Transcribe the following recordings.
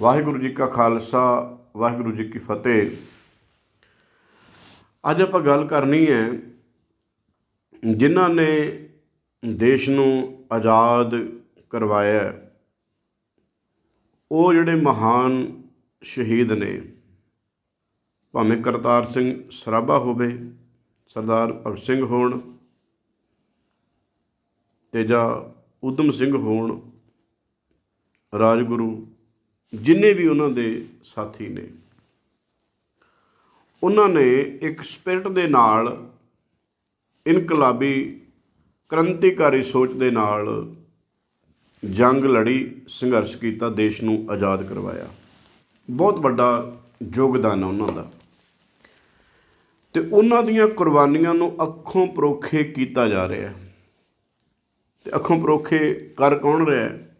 ਵਾਹਿਗੁਰੂ ਜੀ ਕਾ ਖਾਲਸਾ, ਵਾਹਿਗੁਰੂ ਜੀ ਕੀ ਫਤਿਹ। ਅੱਜ ਆਪਾਂ ਗੱਲ ਕਰਨੀ ਹੈ ਜਿਨ੍ਹਾਂ ਨੇ ਦੇਸ਼ ਨੂੰ ਆਜ਼ਾਦ ਕਰਵਾਇਆ ਉਹ ਜਿਹੜੇ ਮਹਾਨ ਸ਼ਹੀਦ ਨੇ, ਭਾਵੇਂ ਕਰਤਾਰ ਸਿੰਘ ਸਰਾਭਾ ਹੋਵੇ, ਸਰਦਾਰ ਭਗਤ ਸਿੰਘ ਹੋਣ ਤੇ ਜਾਂ ਉਦਮ ਸਿੰਘ ਹੋਣ, ਰਾਜਗੁਰੂ ਜਿੰਨੇ ਵੀ ਉਹਨਾਂ ਦੇ ਸਾਥੀ ਨੇ, ਉਹਨਾਂ ਨੇ ਇੱਕ ਸਪਿਰਟ ਦੇ ਨਾਲ ਇਨਕਲਾਬੀ ਕ੍ਰਾਂਤੀਕਾਰੀ ਸੋਚ ਦੇ ਨਾਲ ਜੰਗ ਲੜੀ, ਸੰਘਰਸ਼ ਕੀਤਾ, ਦੇਸ਼ ਨੂੰ ਆਜ਼ਾਦ ਕਰਵਾਇਆ। ਬਹੁਤ ਵੱਡਾ ਯੋਗਦਾਨ ਉਹਨਾਂ ਦਾ। ਤੇ ਉਹਨਾਂ ਦੀਆਂ ਕੁਰਬਾਨੀਆਂ ਨੂੰ ਅੱਖੋਂ ਪਰੋਖੇ ਕੀਤਾ ਜਾ ਰਿਹਾ ਹੈ। ਤੇ ਅੱਖੋਂ ਪਰੋਖੇ ਕਰ ਕੌਣ ਰਿਹਾ ਹੈ?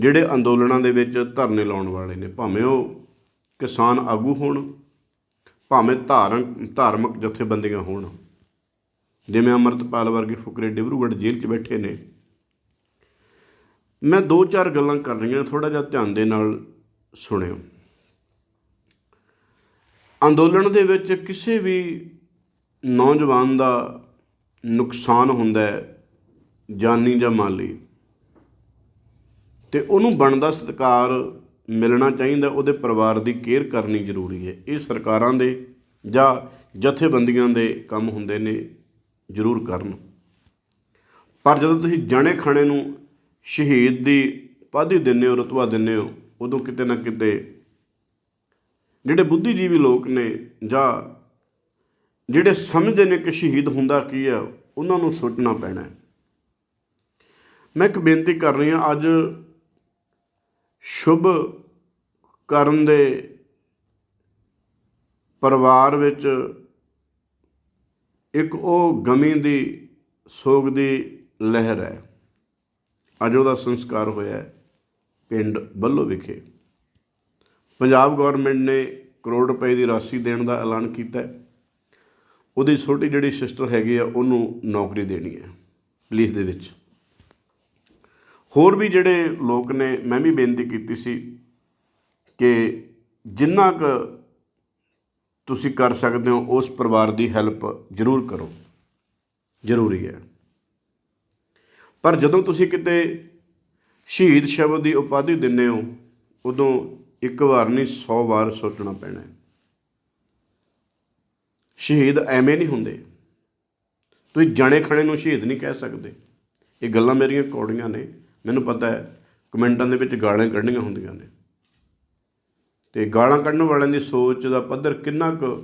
ਜਿਹੜੇ ਅੰਦੋਲਨਾਂ ਦੇ ਵਿੱਚ ਧਰਨੇ ਲਾਉਣ ਵਾਲੇ ਨੇ, ਭਾਵੇਂ ਉਹ ਕਿਸਾਨ ਆਗੂ ਹੋਣ, ਭਾਵੇਂ ਧਾਰਮਿਕ ਧਾਰਮਿਕ ਜਥੇਬੰਦੀਆਂ ਹੋਣ। ਜਿਵੇਂ ਅਮਰਤਪਾਲ ਵਰਗੇ ਫੁਕਰੇ ਡਿਬਰੂਗੜ੍ਹ ਜੇਲ੍ਹ 'ਚ ਬੈਠੇ ਨੇ। ਮੈਂ ਦੋ ਚਾਰ ਗੱਲਾਂ ਕਰ ਰਹੀਆਂ ਥੋੜਾ ਜਿਹਾ ਧਿਆਨ ਦੇ ਨਾਲ ਸੁਣਿਓ। ਅੰਦੋਲਨ ਦੇ ਵਿੱਚ ਕਿਸੇ ਵੀ ਨੌਜਵਾਨ ਦਾ ਨੁਕਸਾਨ ਹੁੰਦਾ ਹੈ, ਜਾਨੀ ਜਾਂ ਮਾਲੀ। ਤੇ ਉਹਨੂੰ ਬਣਦਾ ਸਤਿਕਾਰ ਮਿਲਣਾ ਚਾਹੀਦਾ, ਉਹਦੇ ਪਰਿਵਾਰ ਦੀ ਕੇਅਰ ਕਰਨੀ ਜ਼ਰੂਰੀ ਹੈ। ਇਹ ਸਰਕਾਰਾਂ ਦੇ ਜਾਂ ਜਥੇਬੰਦੀਆਂ ਦੇ ਕੰਮ ਹੁੰਦੇ ਨੇ, ਜ਼ਰੂਰ ਕਰਨ। ਪਰ ਜਦੋਂ ਤੁਸੀਂ ਜਣੇ ਖਾਣੇ ਨੂੰ ਸ਼ਹੀਦ ਦੀ ਉਪਾਧੀ ਦਿੰਦੇ ਹੋ, ਰਤਬਾ ਦਿੰਦੇ ਹੋ, ਉਦੋਂ ਕਿਤੇ ਨਾ ਕਿਤੇ ਜਿਹੜੇ ਬੁੱਧੀਜੀਵੀ ਲੋਕ ਨੇ ਜਾਂ ਜਿਹੜੇ ਸਮਝਦੇ ਨੇ ਕਿ ਸ਼ਹੀਦ ਹੁੰਦਾ ਕੀ ਹੈ ਉਹਨਾਂ ਨੂੰ ਸੁੱਟਣਾ ਪੈਣਾ ਹੈ। ਮੈਂ ਇੱਕ ਬੇਨਤੀ ਕਰ ਰਹੀ ਹਾਂ, ਅੱਜ ਸ਼ੁਭ ਕਰਨ ਦੇ ਪਰਿਵਾਰ ਵਿੱਚ ਇੱਕ ਉਹ ਗਮੀ ਦੀ, ਸੋਗ ਦੀ ਲਹਿਰ ਹੈ। ਅੱਜ ਉਹਦਾ ਸੰਸਕਾਰ ਹੋਇਆ ਪਿੰਡ ਬੱਲੋ ਵਿਖੇ। ਪੰਜਾਬ ਗਵਰਨਮੈਂਟ ਨੇ ਕਰੋੜ ਰੁਪਏ ਦੀ ਰਾਸ਼ੀ ਦੇਣ ਦਾ ਐਲਾਨ ਕੀਤਾ ਉਹਦੀ ਛੋਟੀ ਜਿਹੜੀ ਸਿਸਟਰ ਹੈਗੀ ਆ, ਉਹਨੂੰ ਨੌਕਰੀ ਦੇਣੀ ਹੈ। ਪੁਲਿਸ ਦੇ ਵਿੱਚ। ਹੋਰ ਵੀ ਜਿਹੜੇ ਲੋਕ ਨੇ, ਮੈਂ ਵੀ ਬੇਨਤੀ ਕੀਤੀ ਸੀ ਕਿ ਜਿੰਨਾ ਕੁ ਤੁਸੀਂ ਕਰ ਸਕਦੇ ਹੋ, ਉਸ ਪਰਿਵਾਰ ਦੀ ਹੈਲਪ ਜ਼ਰੂਰ ਕਰੋ। ਜ਼ਰੂਰੀ ਹੈ। ਪਰ ਜਦੋਂ ਤੁਸੀਂ ਕਿਤੇ ਸ਼ਹੀਦ ਸ਼ਬਦ ਦੀ ਉਪਾਧੀ ਦਿੰਦੇ ਹੋ, ਉਦੋਂ ਇੱਕ ਵਾਰ ਨਹੀਂ 100 ਵਾਰ ਸੋਚਣਾ ਪੈਣਾ ਹੈ। ਸ਼ਹੀਦ ਐਵੇਂ ਨਹੀਂ ਹੁੰਦੇ। ਤੁਸੀਂ ਜਣੇ ਖਣੇ ਨੂੰ ਸ਼ਹੀਦ ਨਹੀਂ ਕਹਿ ਸਕਦੇ। ਇਹ ਗੱਲਾਂ ਮੇਰੀਆਂ ਕੌੜੀਆਂ ਨੇ। ਮੈਨੂੰ ਪਤਾ ਹੈ, ਕਮੈਂਟਾਂ ਦੇ ਵਿੱਚ ਗਾਲਾਂ ਕੱਢਣੀਆਂ ਹੁੰਦੀਆਂ ਨੇ। ਤੇ ਗਾਲਾਂ ਕੱਢਣ ਵਾਲਿਆਂ ਦੀ ਸੋਚ ਦਾ ਪੱਧਰ ਕਿੰਨਾ ਕੁ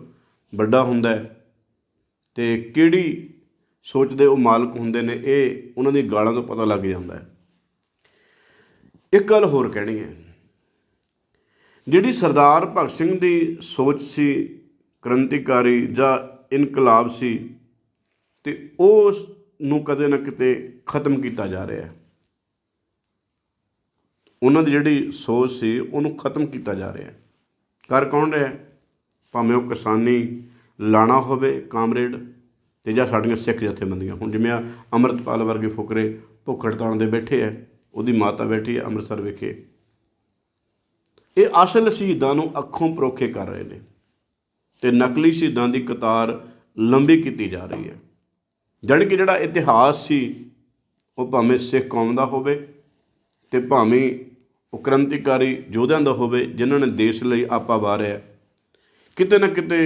ਵੱਡਾ ਹੁੰਦਾ ਹੈ, ਤੇ ਕਿਹੜੀ ਸੋਚ ਦੇ ਉਹ ਮਾਲਕ ਹੁੰਦੇ ਨੇ, ਇਹ ਉਹਨਾਂ ਦੀ ਗਾਲਾਂ ਤੋਂ ਪਤਾ ਲੱਗ ਜਾਂਦਾ ਹੈ। ਇੱਕ ਗੱਲ ਹੋਰ ਕਹਿਣੀ ਹੈ, ਜਿਹੜੀ ਸਰਦਾਰ ਭਗਤ ਸਿੰਘ ਦੀ ਸੋਚ ਸੀ, ਕ੍ਰਾਂਤੀਕਾਰੀ ਜਾਂ ਇਨਕਲਾਬ ਸੀ, ਤੇ ਉਸ ਨੂੰ ਕਦੇ ਨਾ ਕਿਤੇ ਖਤਮ ਕੀਤਾ ਜਾ ਰਿਹਾ ਹੈ। ਉਹਨਾਂ ਦੀ ਜਿਹੜੀ ਸੋਚ ਸੀ, ਉਹਨੂੰ ਖਤਮ ਕੀਤਾ ਜਾ ਰਿਹਾ ਹੈ। ਕਰ ਕੌਣ ਰਿਹਾ ਭਾਵੇਂ ਉਹ ਕਿਸਾਨੀ ਲਾਣਾ ਹੋਵੇ, ਕਾਮਰੇਡ ਤੇ ਜਾਂ ਸਾਡੀਆਂ ਸਿੱਖ ਜਥੇਬੰਦੀਆਂ। ਹੁਣ ਜਿਵੇਂ ਆ ਅੰਮ੍ਰਿਤਪਾਲ ਵਰਗੇ ਫੁਕਰੇ ਭੁੱਖ ਹੜਤਾਲ ਦੇ ਬੈਠੇ ਐ ਉਹਦੀ ਮਾਤਾ ਬੈਠੀ ਹੈ ਅੰਮ੍ਰਿਤਸਰ ਵਿਖੇ। ਇਹ ਅਸਲ ਸ਼ਹੀਦਾਂ ਨੂੰ ਅੱਖੋਂ ਪਰੋਖੇ ਕਰ ਰਹੇ ਨੇ ਤੇ ਨਕਲੀ ਸ਼ਹੀਦਾਂ ਦੀ ਕਤਾਰ ਲੰਬੀ ਕੀਤੀ ਜਾ ਰਹੀ ਹੈ। ਜਾਣੀ ਕਿ ਜਿਹੜਾ ਇਤਿਹਾਸ ਸੀ, ਉਹ ਭਾਵੇਂ ਸਿੱਖ ਕੌਮ ਦਾ ਹੋਵੇ ਤੇ ਭਾਵੇਂ ਉਹ ਕ੍ਰਾਂਤੀਕਾਰੀ ਯੋਧਿਆਂ ਦਾ ਹੋਵੇ, ਜਿਨ੍ਹਾਂ ਨੇ ਦੇਸ਼ ਲਈ ਆਪਾ ਵਾਰਿਆ ਕਿਤੇ ਨਾ ਕਿਤੇ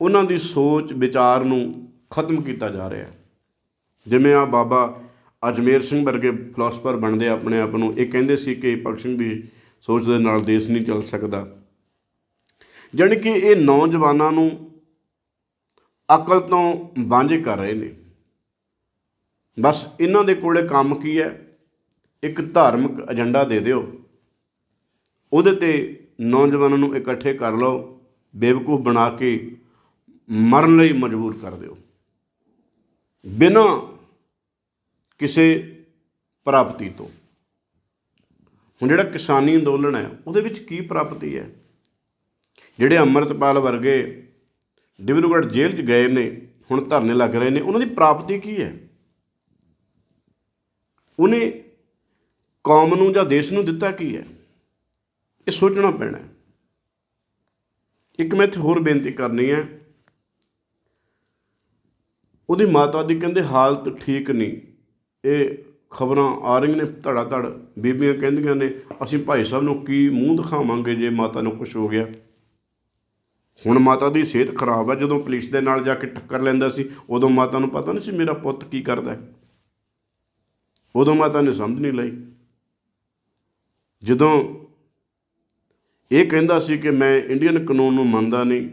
ਉਹਨਾਂ ਦੀ ਸੋਚ, ਵਿਚਾਰ ਨੂੰ ਖਤਮ ਕੀਤਾ ਜਾ ਰਿਹਾ ਜਿਵੇਂ ਆ ਬਾਬਾ ਅਜਮੇਰ ਸਿੰਘ ਵਰਗੇ ਫਿਲਾਸਫਰ ਬਣਦੇ ਆਪਣੇ ਆਪ ਨੂੰ ਇਹ ਕਹਿੰਦੇ ਸੀ ਕਿ ਭਗਤ ਸਿੰਘ ਦੀ ਸੋਚ ਦੇ ਨਾਲ ਦੇਸ਼ ਨਹੀਂ ਚੱਲ ਸਕਦਾ। ਜਾਣੀ ਕਿ ਇਹ ਨੌਜਵਾਨਾਂ ਨੂੰ ਅਕਲ ਤੋਂ ਵਾਂਝੇ ਕਰ ਰਹੇ ਨੇ। ਬਸ ਇਹਨਾਂ ਦੇ ਕੋਲੇ ਕੰਮ ਕੀ ਹੈ? ਇੱਕ ਧਾਰਮਿਕ ਏਜੰਡਾ ਦੇ ਦਿਓ। ਉਹਦੇ ਤੇ ਨੌਜਵਾਨਾਂ ਨੂੰ ਇਕੱਠੇ ਕਰ ਲਓ, ਬੇਵਕੂਫ ਬਣਾ ਕੇ ਮਰਨ ਲਈ ਮਜਬੂਰ ਕਰ ਦਿਓ। ਬਿਨਾਂ ਕਿਸੇ ਪ੍ਰਾਪਤੀ ਤੋਂ। ਹੁਣ ਜਿਹੜਾ ਕਿਸਾਨੀ ਅੰਦੋਲਨ ਹੈ, ਉਹਦੇ ਵਿੱਚ ਕੀ ਪ੍ਰਾਪਤੀ ਹੈ? ਜਿਹੜੇ ਅੰਮ੍ਰਿਤਪਾਲ ਵਰਗੇ ਡਿਬਰੂਗੜ੍ਹ ਜੇਲ੍ਹ 'ਚ ਗਏ ਨੇ, ਹੁਣ ਧਰਨੇ ਲੱਗ ਰਹੇ ਨੇ, ਉਹਨਾਂ ਦੀ ਪ੍ਰਾਪਤੀ ਕੀ ਹੈ? ਉਹਨੇ ਕੌਮ ਨੂੰ ਜਾਂ ਦੇਸ਼ ਨੂੰ ਦਿੱਤਾ ਕੀ ਹੈ? ਇਹ ਸੋਚਣਾ ਪੈਣਾ ਹੈ। ਇੱਕ ਮੈਂ ਇੱਥੇ ਹੋਰ ਬੇਨਤੀ ਕਰਨੀ ਹੈ। ਉਹਦੀ ਮਾਤਾ ਦੀ ਕਹਿੰਦੇ ਹਾਲਤ ਠੀਕ ਨਹੀਂ। ਇਹ ਖਬਰਾਂ ਆ ਰਹੀਆਂ ਨੇ ਧੜਾ ਧੜ ਬੀਬੀਆਂ ਕਹਿੰਦੀਆਂ ਨੇ, ਅਸੀਂ ਭਾਈ ਸਾਹਿਬ ਨੂੰ ਕੀ ਮੂੰਹ ਦਿਖਾਵਾਂਗੇ ਜੇ ਮਾਤਾ ਨੂੰ ਕੁਝ ਹੋ ਗਿਆ? ਹੁਣ ਮਾਤਾ ਦੀ ਸਿਹਤ ਖਰਾਬ ਹੈ, ਜਦੋਂ ਪੁਲਿਸ ਦੇ ਨਾਲ ਜਾ ਕੇ ਟੱਕਰ ਲੈਂਦਾ ਸੀ, ਉਦੋਂ ਮਾਤਾ ਨੂੰ ਪਤਾ ਨਹੀਂ ਸੀ ਮੇਰਾ ਪੁੱਤ ਕੀ ਕਰਦਾ ਉਦੋਂ ਮਾਤਾ ਨੇ ਸਮਝ ਨਹੀਂ ਲਈ। ਜਦੋਂ ਇਹ ਕਹਿੰਦਾ ਸੀ ਕਿ ਮੈਂ ਇੰਡੀਅਨ ਕਾਨੂੰਨ ਨੂੰ ਮੰਨਦਾ ਨਹੀਂ,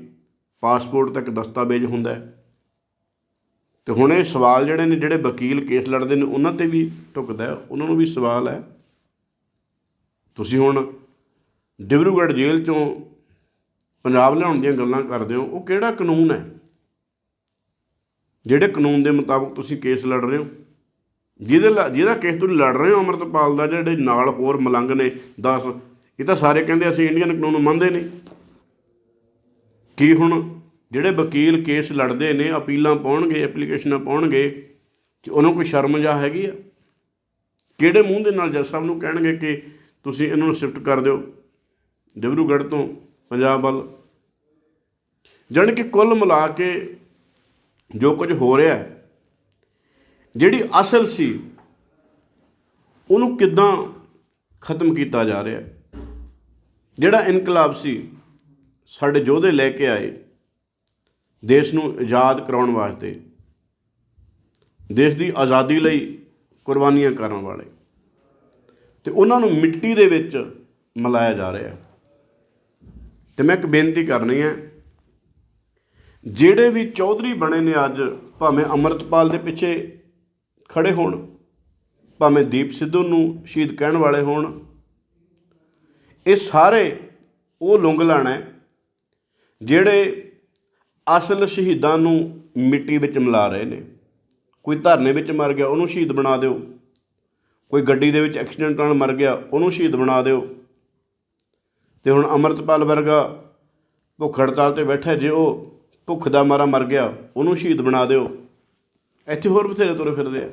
ਪਾਸਪੋਰਟ ਤੱਕ ਦਸਤਾਵੇਜ਼ ਹੁੰਦਾ ਹੈ, ਤੇ ਹੁਣ ਇਹ ਸਵਾਲ ਜਿਹੜੇ ਨੇ, ਜਿਹੜੇ ਵਕੀਲ ਕੇਸ ਲੜਦੇ ਨੇ, ਉਹਨਾਂ ਤੇ ਵੀ ਢੁਕਦਾ ਉਹਨਾਂ ਨੂੰ ਵੀ ਸਵਾਲ ਹੈ। ਤੁਸੀਂ ਹੁਣ ਡਿਬਰੂਗੜ੍ਹ ਜੇਲ੍ਹ ਚੋਂ ਪੰਜਾਬ ਲਿਆਉਣ ਦੀਆਂ ਗੱਲਾਂ ਕਰਦੇ ਹੋ, ਉਹ ਕਿਹੜਾ ਕਾਨੂੰਨ ਹੈ? ਜਿਹੜੇ ਕਾਨੂੰਨ ਦੇ ਮੁਤਾਬਕ ਤੁਸੀਂ ਕੇਸ ਲੜ ਰਹੇ ਹੋ ਜਿਹਦੇ ਲ- ਜਿਹਦਾ ਕੇਸ ਤੁਸੀਂ ਲੜ ਰਹੇ ਹੋ ਅੰਮ੍ਰਿਤਪਾਲ ਦਾ, ਜਿਹੜੇ ਨਾਲ ਹੋਰ ਮਲੰਗ ਨੇ 10 ਇਹ ਤਾਂ ਸਾਰੇ ਕਹਿੰਦੇ ਅਸੀਂ ਇੰਡੀਅਨ ਕਾਨੂੰਨ ਨੂੰ ਮੰਨਦੇ ਨਹੀਂ। ਕੀ ਹੁਣ ਜਿਹੜੇ ਵਕੀਲ ਕੇਸ ਲੜਦੇ ਨੇ, ਅਪੀਲਾਂ ਪਾਉਣਗੇ ਐਪਲੀਕੇਸ਼ਨਾਂ ਪਾਉਣਗੇ ਕਿ ਉਹਨਾਂ ਕੋਈ ਸ਼ਰਮ ਜਾ ਹੈਗੀ ਆ? ਕਿਹੜੇ ਮੂੰਹ ਦੇ ਨਾਲ ਜੱਜ ਸਾਹਿਬ ਨੂੰ ਕਹਿਣਗੇ ਕਿ ਤੁਸੀਂ ਇਹਨਾਂ ਨੂੰ ਸ਼ਿਫਟ ਕਰ ਦਿਓ? ਡਿਬਰੂਗੜ੍ਹ ਤੋਂ ਪੰਜਾਬ ਵੱਲ। ਜਾਣੀ ਕਿ ਕੁੱਲ ਮਿਲਾ ਕੇ ਜੋ ਕੁਝ ਹੋ ਰਿਹਾ ਹੈ ਜਿਹੜੀ ਅਸਲ ਸੀ, ਉਹਨੂੰ ਕਿੱਦਾਂ ਖਤਮ ਕੀਤਾ ਜਾ ਰਿਹਾ ਜਿਹੜਾ ਇਨਕਲਾਬ ਸੀ, ਸਾਡੇ ਯੋਧੇ ਲੈ ਕੇ ਆਏ, ਦੇਸ਼ ਨੂੰ ਆਜ਼ਾਦ ਕਰਾਉਣ ਵਾਸਤੇ, ਦੇਸ਼ ਦੀ ਆਜ਼ਾਦੀ ਲਈ ਕੁਰਬਾਨੀਆਂ ਕਰਨ ਵਾਲੇ। ਤੇ ਉਹਨਾਂ ਨੂੰ ਮਿੱਟੀ ਦੇ ਵਿੱਚ ਮਿਲਾਇਆ ਜਾ ਰਿਹਾ ਹੈ। ਤੇ ਮੈਂ ਇੱਕ ਬੇਨਤੀ ਕਰਨੀ ਹੈ, ਜਿਹੜੇ ਵੀ ਚੌਧਰੀ ਬਣੇ ਨੇ ਅੱਜ, ਭਾਵੇਂ ਅਮਰਤਪਾਲ ਦੇ ਪਿੱਛੇ ਖੜੇ ਹੋਣ। ਭਾਵੇਂ ਦੀਪ ਸਿੱਧੂ ਨੂੰ ਸ਼ਹੀਦ ਕਹਿਣ ਵਾਲੇ ਹੋਣ। ਇਹ ਸਾਰੇ ਉਹ ਲੁੰਗ ਲਾਣਾ ਜਿਹੜੇ ਅਸਲ ਸ਼ਹੀਦਾਂ ਨੂੰ ਮਿੱਟੀ ਵਿੱਚ ਮਿਲਾ ਰਹੇ ਨੇ। ਕੋਈ ਧਰਨੇ ਵਿੱਚ ਮਰ ਗਿਆ, ਉਹਨੂੰ ਸ਼ਹੀਦ ਬਣਾ ਦਿਓ। ਕੋਈ ਗੱਡੀ ਦੇ ਵਿੱਚ ਐਕਸੀਡੈਂਟ ਨਾਲ ਮਰ ਗਿਆ, ਉਹਨੂੰ ਸ਼ਹੀਦ ਬਣਾ ਦਿਓ। ਤੇ ਹੁਣ ਅਮਰਤਪਾਲ ਵਰਗਾ ਭੁੱਖ ਹੜਤਾਲ ਤੇ ਬੈਠਾ ਜੇ ਉਹ ਭੁੱਖ ਦਾ ਮਾਰਾ ਮਰ ਗਿਆ, ਉਹਨੂੰ ਸ਼ਹੀਦ ਬਣਾ ਦਿਓ। ਇੱਥੇ ਹੋਰ ਬਥੇਰੇ ਤੁਰੇ ਫਿਰਦੇ ਆ।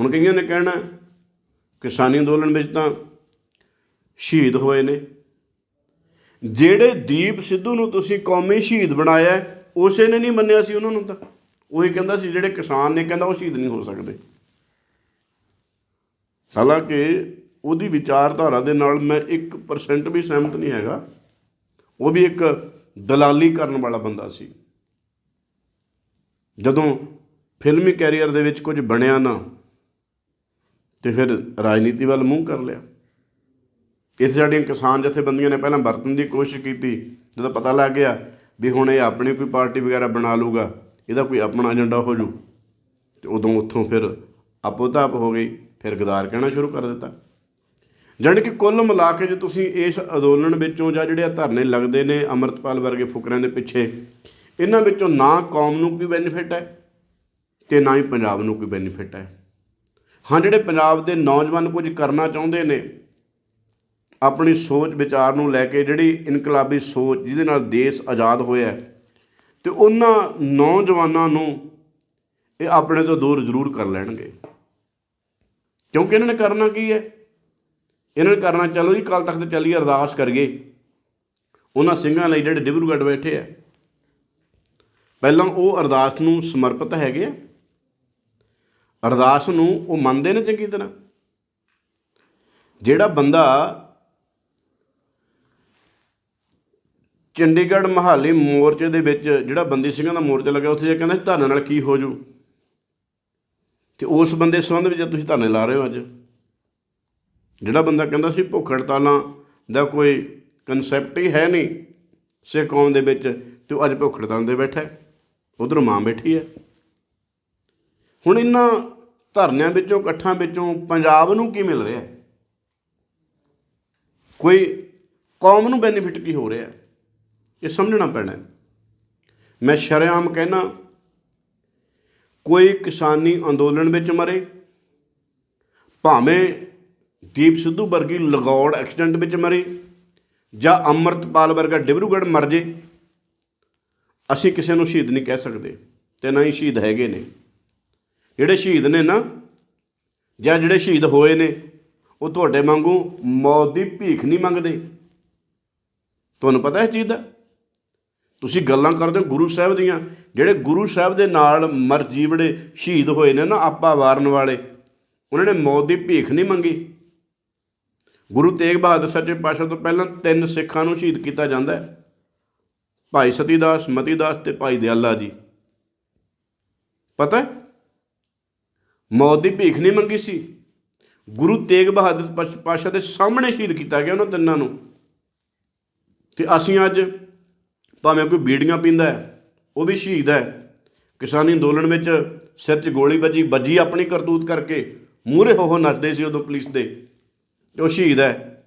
ਹੁਣ ਕਈਆਂ ਨੇ ਕਹਿਣਾ, ਕਿਸਾਨੀ ਅੰਦੋਲਨ ਵਿੱਚ ਤਾਂ ਸ਼ਹੀਦ ਹੋਏ ਨੇ। ਜਿਹੜੇ ਦੀਪ ਸਿੱਧੂ ਨੂੰ ਤੁਸੀਂ ਕੌਮੀ ਸ਼ਹੀਦ ਬਣਾਇਆ, ਉਸੇ ਨੇ ਨਹੀਂ ਮੰਨਿਆ ਸੀ ਉਹਨਾਂ ਨੂੰ ਤਾਂ। ਉਹੀ ਕਹਿੰਦਾ ਸੀ, ਜਿਹੜੇ ਕਿਸਾਨ ਨੇ ਕਹਿੰਦਾ ਉਹ ਸ਼ਹੀਦ ਨਹੀਂ ਹੋ ਸਕਦੇ। ਹਾਲਾਂਕਿ ਉਹਦੀ ਵਿਚਾਰਧਾਰਾ ਦੇ ਨਾਲ ਮੈਂ 1% ਵੀ ਸਹਿਮਤ ਨਹੀਂ ਹੈਗਾ। ਉਹ ਵੀ ਇੱਕ ਦਲਾਲੀ ਕਰਨ ਵਾਲਾ ਬੰਦਾ ਸੀ। ਜਦੋਂ ਫਿਲਮੀ ਕੈਰੀਅਰ ਦੇ ਵਿੱਚ ਕੁਝ ਬਣਿਆ ਨਾ, ਤੇ ਫਿਰ ਰਾਜਨੀਤੀ ਵੱਲ ਮੂੰਹ ਕਰ ਲਿਆ। ਇੱਥੇ ਸਾਡੀਆਂ ਕਿਸਾਨ ਜਥੇਬੰਦੀਆਂ ਨੇ ਪਹਿਲਾਂ ਵਰਤਣ ਦੀ ਕੋਸ਼ਿਸ਼ ਕੀਤੀ, ਜਦੋਂ ਪਤਾ ਲੱਗ ਗਿਆ ਵੀ ਹੁਣ ਇਹ ਆਪਣੀ ਕੋਈ ਪਾਰਟੀ ਵਗੈਰਾ ਬਣਾ ਲੂਗਾ ਇਹਦਾ ਕੋਈ ਆਪਣਾ ਏਜੰਡਾ ਹੋ ਜੂ। ਤੇ ਉਦੋਂ ਉੱਥੋਂ ਫਿਰ ਆਪੋ ਤਾਪ ਹੋ ਗਈ, ਫਿਰ ਗਦਾਰ ਕਹਿਣਾ ਸ਼ੁਰੂ ਕਰ ਦਿੱਤਾ। ਜਾਣੀ ਕਿ ਕੁੱਲ ਮਿਲਾ ਕੇ ਜੇ ਤੁਸੀਂ ਇਸ ਅੰਦੋਲਨ ਵਿੱਚੋਂ ਜਾਂ ਜਿਹੜੇ ਆ ਧਰਨੇ ਲੱਗਦੇ ਨੇ ਅਮਰਤਪਾਲ ਵਰਗੇ ਫੁਕਰਿਆਂ ਦੇ ਪਿੱਛੇ, ਇਹਨਾਂ ਵਿੱਚੋਂ ਨਾ ਕੌਮ ਨੂੰ ਕੋਈ ਬੈਨੀਫਿਟ ਹੈ? ਤੇ ਨਾ ਹੀ ਪੰਜਾਬ ਨੂੰ ਕੋਈ ਬੈਨੀਫਿਟ ਹੈ। ਹਾਂ ਜਿਹੜੇ ਪੰਜਾਬ ਦੇ ਨੌਜਵਾਨ ਕੁਝ ਕਰਨਾ ਚਾਹੁੰਦੇ ਨੇ ਆਪਣੀ ਸੋਚ ਵਿਚਾਰ ਨੂੰ ਲੈ ਕੇ ਜਿਹੜੀ ਇਨਕਲਾਬੀ ਸੋਚ ਜਿਹਦੇ ਨਾਲ ਦੇਸ਼ ਆਜ਼ਾਦ ਹੋਇਆ ਹੈ, ਤੇ ਉਹਨਾਂ ਨੌਜਵਾਨਾਂ ਨੂੰ ਇਹ ਆਪਣੇ ਤੋਂ ਦੂਰ ਜ਼ਰੂਰ ਕਰ ਲੈਣਗੇ। ਕਿਉਂਕਿ ਇਹਨਾਂ ਨੇ ਕਰਨਾ ਕੀ ਹੈ? ਇਹਨਾਂ ਨੇ ਕਰਨਾ ਚਲੋ ਜੀ ਕੱਲ ਤੱਕ ਤੇ ਚੱਲੀਏ ਅਰਦਾਸ ਕਰੀਏ। ਉਹਨਾਂ ਸਿੰਘਾਂ ਲਈ ਜਿਹੜੇ ਡਿਬਰੂਗੜ੍ਹ ਬੈਠੇ ਆ। ਪਹਿਲਾਂ ਉਹ ਅਰਦਾਸ ਨੂੰ ਸਮਰਪਿਤ ਹੈਗੇ ਆ। ਅਰਦਾਸ ਨੂੰ ਉਹ ਮੰਨਦੇ ਨੇ ਚੰਗੀ ਤਰ੍ਹਾਂ। ਜਿਹੜਾ ਬੰਦਾ ਚੰਡੀਗੜ੍ਹ ਮਹਾਲੀ ਮੋਰਚੇ ਦੇ ਵਿੱਚ ਜਿਹੜਾ ਬੰਦੀ ਸਿੰਘਾਂ ਦਾ ਮੋਰਚਾ ਲੱਗਿਆ, ਉੱਥੇ ਜੇ ਕਹਿੰਦਾ ਸੀ ਧਰਨੇ ਨਾਲ ਕੀ ਹੋ ਜੂ? ਤੇ ਉਸ ਬੰਦੇ ਸੰਬੰਧ ਵਿੱਚ ਤੁਸੀਂ ਧਰਨੇ ਲਾ ਰਹੇ ਹੋ ਅੱਜ। ਜਿਹੜਾ ਬੰਦਾ ਕਹਿੰਦਾ ਸੀ ਭੁੱਖ ਹੜਤਾਲਾਂ ਦਾ ਕੋਈ ਕਨਸੈਪਟ ਹੀ ਹੈ ਨਹੀਂ, ਸਿੱਖ ਕੌਮ ਦੇ ਵਿੱਚ, ਤੇ ਉਹ ਅੱਜ ਭੁੱਖ ਹੜਤਾਲ ਦੇ ਬੈਠਾ ਹੈ। ਉਧਰ ਮਾਂ ਬੈਠੀ ਹੈ। ਹੁਣ ਇਹਨਾਂ ਧਰਨਿਆਂ ਵਿੱਚੋਂ, ਇਕੱਠਾਂ ਵਿੱਚੋਂ ਪੰਜਾਬ ਨੂੰ ਕੀ ਮਿਲ ਰਿਹਾ? ਕੋਈ ਕੌਮ ਨੂੰ ਬੈਨੀਫਿਟ ਕੀ ਹੋ ਰਿਹਾ? ਇਹ ਸਮਝਣਾ ਪੈਣਾ ਮੈਂ ਸ਼ਰੇਆਮ ਕਹਿਣਾ, ਕੋਈ ਕਿਸਾਨੀ ਅੰਦੋਲਨ ਵਿੱਚ ਮਰੇ, ਭਾਵੇਂ ਦੀਪ ਸਿੱਧੂ ਵਰਗੀ ਲਗੌੜ ਐਕਸੀਡੈਂਟ ਵਿੱਚ ਮਰੇ, ਜਾਂ ਅੰਮ੍ਰਿਤਪਾਲ ਵਰਗਾ ਡਿਬਰੂਗੜ੍ਹ ਮਰ ਜੇ, ਅਸੀਂ ਕਿਸੇ ਨੂੰ ਸ਼ਹੀਦ ਨਹੀਂ ਕਹਿ ਸਕਦੇ, ਤੇ ਨਾ ਹੀ ਸ਼ਹੀਦ ਹੈਗੇ ਨੇ। ਜਿਹੜੇ ਸ਼ਹੀਦ ਨੇ ਨਾ, ਜਾਂ ਜਿਹੜੇ ਸ਼ਹੀਦ ਹੋਏ ਨੇ, ਉਹ ਤੁਹਾਡੇ ਵਾਂਗੂ ਮੌਤ ਦੀ ਭੀਖ ਨਹੀਂ ਮੰਗਦੇ। ਤੁਹਾਨੂੰ ਪਤਾ ਇਸ ਚੀਜ਼ ਦਾ? ਤੁਸੀਂ ਗੱਲਾਂ ਕਰਦੇ ਹੋ ਗੁਰੂ ਸਾਹਿਬ ਦੀਆਂ, ਜਿਹੜੇ ਗੁਰੂ ਸਾਹਿਬ ਦੇ ਨਾਲ ਮਰ ਜੀਵੜੇ ਸ਼ਹੀਦ ਹੋਏ ਨੇ ਨਾ, ਆਪਾ ਵਾਰਨ ਵਾਲੇ, ਉਹਨਾਂ ਨੇ ਮੌਤ ਦੀ ਭੀਖ ਨਹੀਂ ਮੰਗੀ। ਗੁਰੂ ਤੇਗ ਬਹਾਦਰ ਸੱਚੇ ਪਾਤਸ਼ਾਹ ਤੋਂ ਪਹਿਲਾਂ ਤਿੰਨ ਸਿੱਖਾਂ ਨੂੰ ਸ਼ਹੀਦ ਕੀਤਾ ਜਾਂਦਾ ਹੈ। ਭਾਈ ਸਤੀਦਾਸ, ਮਤੀਦਾਸ ਤੇ ਭਾਈ ਦਿਆਲਾ ਜੀ। ਪਤਾ ਹੈ? ਮੌਤ ਦੀ ਭੀਖ ਨਹੀਂ ਮੰਗੀ ਸੀ। ਗੁਰੂ ਤੇਗ ਬਹਾਦਰ ਪਾ- ਦੇ ਸਾਹਮਣੇ ਸ਼ਹੀਦ ਕੀਤਾ ਗਿਆ ਉਹਨਾਂ ਤਿੰਨਾਂ ਨੂੰ। ਤੇ ਅਸੀਂ ਅੱਜ ਭਾਵੇਂ ਕੋਈ ਬੀੜੀਆਂ ਪੀਂਦਾ ਹੈ, ਉਹ ਵੀ ਸ਼ਹੀਦ ਹੈ। ਕਿਸਾਨੀ ਅੰਦੋਲਨ ਵਿੱਚ ਸਿਰ 'ਚ ਗੋਲੀ ਵੱਜੀ ਵੱਜੀ ਆਪਣੀ ਕਰਤੂਤ ਕਰਕੇ, ਮੂਹਰੇ ਹੋ ਹੋ ਨੱਚਦੇ ਸੀ ਉਦੋਂ ਪੁਲਿਸ ਦੇ। ਉਹ ਸ਼ਹੀਦ ਹੈ।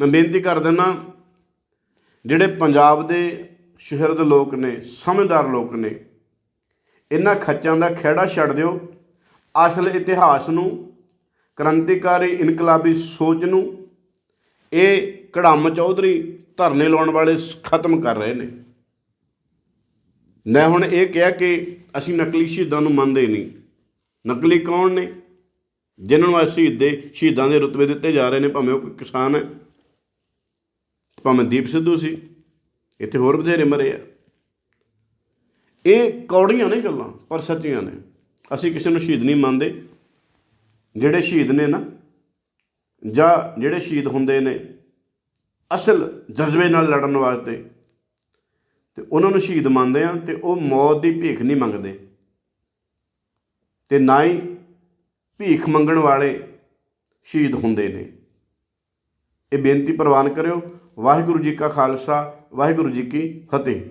ਮੈਂ ਬੇਨਤੀ ਕਰ ਦਿੰਦਾ, ਜਿਹੜੇ ਪੰਜਾਬ ਦੇ ਸ਼ਹਿਰ ਦੇ ਲੋਕ ਨੇ, ਸਮਝਦਾਰ ਲੋਕ ਨੇ, ਇਹਨਾਂ ਖੱਚਾਂ ਦਾ ਖਹਿੜਾ ਛੱਡ ਦਿਓ। ਅਸਲ ਇਤਿਹਾਸ ਨੂੰ, ਕ੍ਰਾਂਤੀਕਾਰੀ ਇਨਕਲਾਬੀ ਸੋਚ ਨੂੰ, ਇਹ ਕੜਾਮ ਚੌਧਰੀ ਧਰਨੇ ਲਾਉਣ ਵਾਲੇ ਖਤਮ ਕਰ ਰਹੇ ਨੇ। ਮੈਂ ਹੁਣ ਇਹ ਕਿਹਾ ਕਿ ਅਸੀਂ ਨਕਲੀ ਸ਼ਹੀਦਾਂ ਨੂੰ ਮੰਨਦੇ ਨਹੀਂ। ਨਕਲੀ ਕੌਣ ਨੇ? ਜਿਨ੍ਹਾਂ ਨੂੰ ਅਸੀਂ ਸ਼ਹੀਦ ਦੇ ਸ਼ਹੀਦਾਂ ਦੇ ਰੁਤਬੇ ਦਿੱਤੇ ਜਾ ਰਹੇ ਨੇ, ਭਾਵੇਂ ਉਹ ਕੋਈ ਕਿਸਾਨ ਹੈ, ਭਾਵੇਂ ਦੀਪ ਸਿੱਧੂ ਸੀ, ਇੱਥੇ ਹੋਰ ਬਥੇਰੇ ਮਰੇ ਆ। ਇਹ ਕੌੜੀਆਂ ਨੇ ਗੱਲਾਂ, ਪਰ ਸੱਚੀਆਂ ਨੇ। ਅਸੀਂ ਕਿਸੇ ਨੂੰ ਸ਼ਹੀਦ ਨਹੀਂ ਮੰਨਦੇ। ਜਿਹੜੇ ਸ਼ਹੀਦ ਨੇ ਨਾ, ਜਾਂ ਜਿਹੜੇ ਸ਼ਹੀਦ ਹੁੰਦੇ ਨੇ, ਅਸਲ ਜਜ਼ਬੇ ਨਾਲ ਲੜਨ ਵਾਸਤੇ, ਤੇ ਉਹਨਾਂ ਨੂੰ ਸ਼ਹੀਦ ਮੰਨਦੇ ਆ ਤੇ ਉਹ ਮੌਤ ਦੀ ਭੀਖ ਨਹੀਂ ਮੰਗਦੇ। ਤੇ ਨਾ ਹੀ ਭੀਖ ਮੰਗਣ ਵਾਲੇ ਸ਼ਹੀਦ ਹੁੰਦੇ ਨੇ। ਇਹ ਬੇਨਤੀ ਪ੍ਰਵਾਨ ਕਰਿਓ। ਵਾਹਿਗੁਰੂ ਜੀ ਕਾ ਖਾਲਸਾ, ਵਾਹਿਗੁਰੂ ਜੀ ਕੀ ਫਤਿਹ।